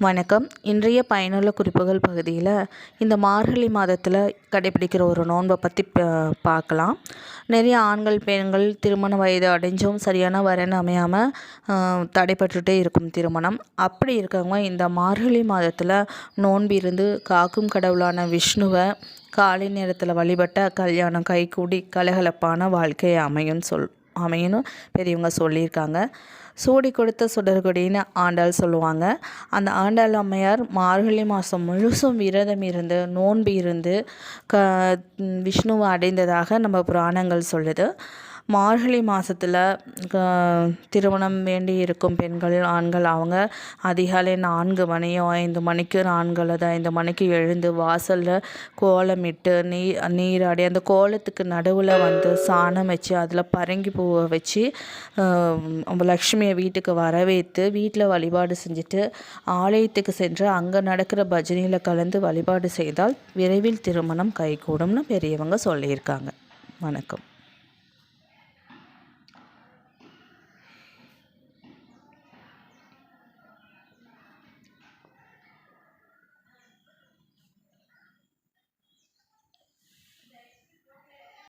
வணக்கம். இன்றைய பயனுள்ள குறிப்புகள் பகுதியில் இந்த மார்கழி மாதத்தில் கடைபிடிக்கிற ஒரு நோன்பை பற்றி பார்க்கலாம். நிறைய ஆண்கள் பெண்கள் திருமண வயது அடைஞ்சும் சரியான வரன் அமையாமல் தடைப்பட்டுட்டே இருக்கும் திருமணம். அப்படி இருக்கவங்க இந்த மார்கழி மாதத்தில் நோன்பு இருந்து காக்கும் கடவுளான விஷ்ணுவை காலை நேரத்தில் வழிபட்ட கல்யாணம் கைகூடி கலகலப்பான வாழ்க்கை அமையும் சொல் அமையணும். பெரியவங்க சொல்லியிருக்காங்க. சூடி கொடுத்த சுடர்கொடின்னு ஆண்டாள் சொல்லுவாங்க. அந்த ஆண்டாள் அம்மையார் மார்கழி மாதம் முழுசும் விரதம் இருந்து நோன்பு இருந்து க விஷ்ணுவை அடைந்ததாக நம்ம புராணங்கள் சொல்லுது. மார்கழி மாதத்தில் திருமணம் வேண்டி இருக்கும் பெண்கள் ஆண்கள் அவங்க அதிகாலை நான்கு மணியோ ஐந்து மணிக்கு நான்கு அல்லது ஐந்து மணிக்கு எழுந்து வாசலில் கோலமிட்டு நீர் நீராடி அந்த கோலத்துக்கு நடுவில் வந்து சாணம் வச்சு அதில் பரங்கி பூவை வச்சு லக்ஷ்மியை வீட்டுக்கு வரவேற்று வீட்டில் வழிபாடு செஞ்சுட்டு ஆலயத்துக்கு சென்று அங்கே நடக்கிற பஜனையில் கலந்து வழிபாடு செய்தால் விரைவில் திருமணம் கைகூடும்னு பெரியவங்க சொல்லியிருக்காங்க. வணக்கம்.